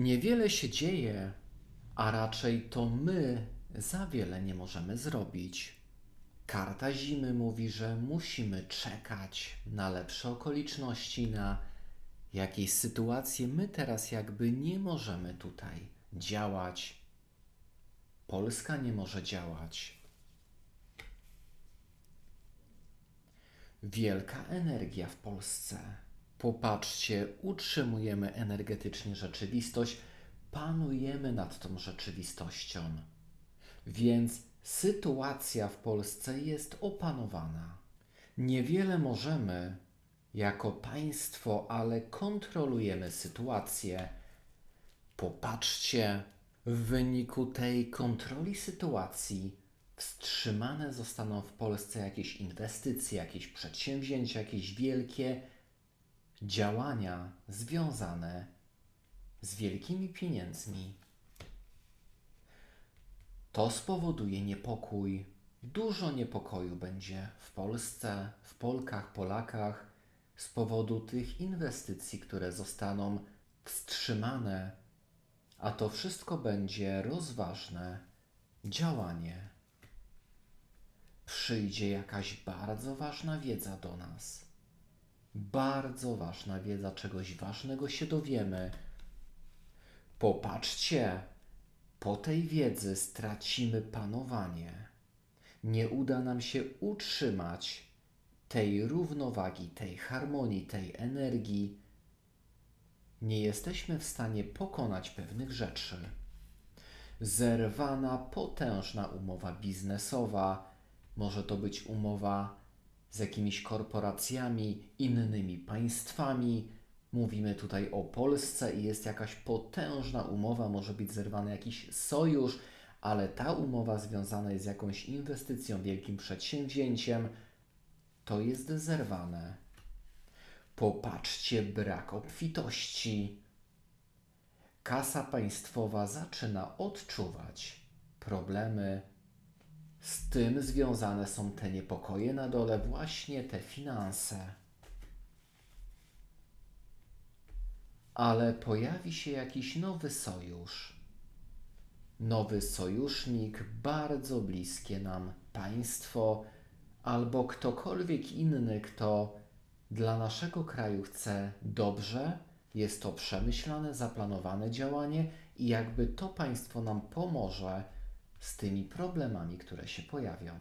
Niewiele się dzieje, a raczej to my za wiele nie możemy zrobić. Karta zimy mówi, że musimy czekać na lepsze okoliczności, na jakieś sytuacje. My teraz jakby nie możemy tutaj działać. Polska nie może działać. Wielka energia w Polsce. Popatrzcie, utrzymujemy energetycznie rzeczywistość, panujemy nad tą rzeczywistością. Więc sytuacja w Polsce jest opanowana. Niewiele możemy jako państwo, ale kontrolujemy sytuację. Popatrzcie, w wyniku tej kontroli sytuacji wstrzymane zostaną w Polsce jakieś inwestycje, jakieś przedsięwzięcia, jakieś wielkie działania związane z wielkimi pieniędzmi. To spowoduje niepokój. Dużo niepokoju będzie w Polsce, w Polkach, Polakach z powodu tych inwestycji, które zostaną wstrzymane, a to wszystko będzie rozważne działanie. Przyjdzie jakaś bardzo ważna wiedza do nas. Bardzo ważna wiedza, czegoś ważnego się dowiemy. Popatrzcie, po tej wiedzy stracimy panowanie. Nie uda nam się utrzymać tej równowagi, tej harmonii, tej energii. Nie jesteśmy w stanie pokonać pewnych rzeczy. Zerwana, potężna umowa biznesowa, może to być umowa z jakimiś korporacjami, innymi państwami. Mówimy tutaj o Polsce i jest jakaś potężna umowa, może być zerwany jakiś sojusz, ale ta umowa związana jest z jakąś inwestycją, wielkim przedsięwzięciem, to jest zerwane. Popatrzcie, brak obfitości. Kasa państwowa zaczyna odczuwać problemy. Z tym związane są te niepokoje na dole, właśnie te finanse. Ale pojawi się jakiś nowy sojusz. Nowy sojusznik, bardzo bliskie nam państwo, albo ktokolwiek inny, kto dla naszego kraju chce dobrze, jest to przemyślane, zaplanowane działanie i jakby to państwo nam pomoże z tymi problemami, które się pojawią.